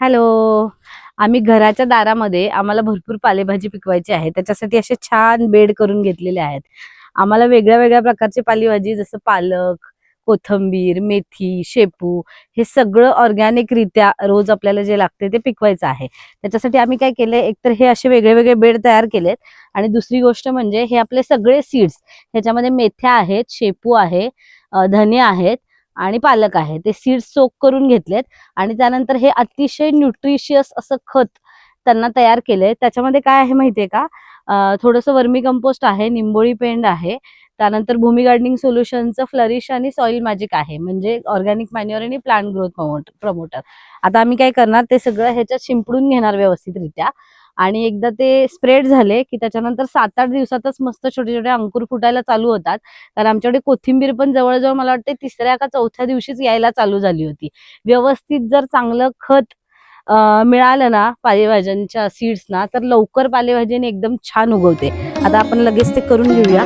Hello. आम्ही घराच्या दारामध्ये आम्हाला भरपूर पालेभाजी पिकवायची आहे. त्याच्यासाठी असे छान बेड करून घेतलेले आहेत. आम्हाला वेगळ्या वेगळ्या प्रकारची पालेभाजी जसं पालक कोथंबीर मेथी शेपू हे सगळं ऑर्गॅनिकरित्या रोज आपल्याला जे लागते ते पिकवायचं आहे. त्याच्यासाठी आम्ही काय केलंय एकतर हे असे वेगळे वेगळे बेड तयार केलेत. आणि दुसरी गोष्ट म्हणजे हे आपले सगळे सीड्स ह्याच्यामध्ये मेथ्या आहेत शेपू आहे धने आहेत आणि पालक आहे. ते सीड्स सोक करून घेतलेत आणि त्यानंतर हे अतिशय न्यूट्रिशियस असं खत त्यांना तयार केलंय. त्याच्यामध्ये काय आहे माहितीये का? थोडंसं वर्मी कंपोस्ट आहे निंबोळी पेंड आहे. त्यानंतर भूमी गार्डनिंग सोल्युशनचं फ्लरिश आणि सॉइल मॅजिक आहे. म्हणजे ऑर्गॅनिक मॅन्युअर आणि प्लांट ग्रोथ प्रमोटर आता आम्ही काय करणार? ते सगळं ह्याच्यात शिंपडून घेणार व्यवस्थितरित्या. आणि एकदा ते स्प्रेड झाले की त्याच्यानंतर सात आठ दिवसातच मस्त छोटे छोटे अंकुर फुटायला चालू होतात. कारण आमच्याकडे कोथिंबीर पण जवळजवळ मला वाटते तिसऱ्या का चौथ्या दिवशीच यायला चालू झाली होती. व्यवस्थित जर चांगलं खत मिळालं ना पालेभाज्यांच्या सीड्सना तर लवकर पालेभाजीने एकदम छान उगवते. आता आपण लगेच ते करून घेऊया.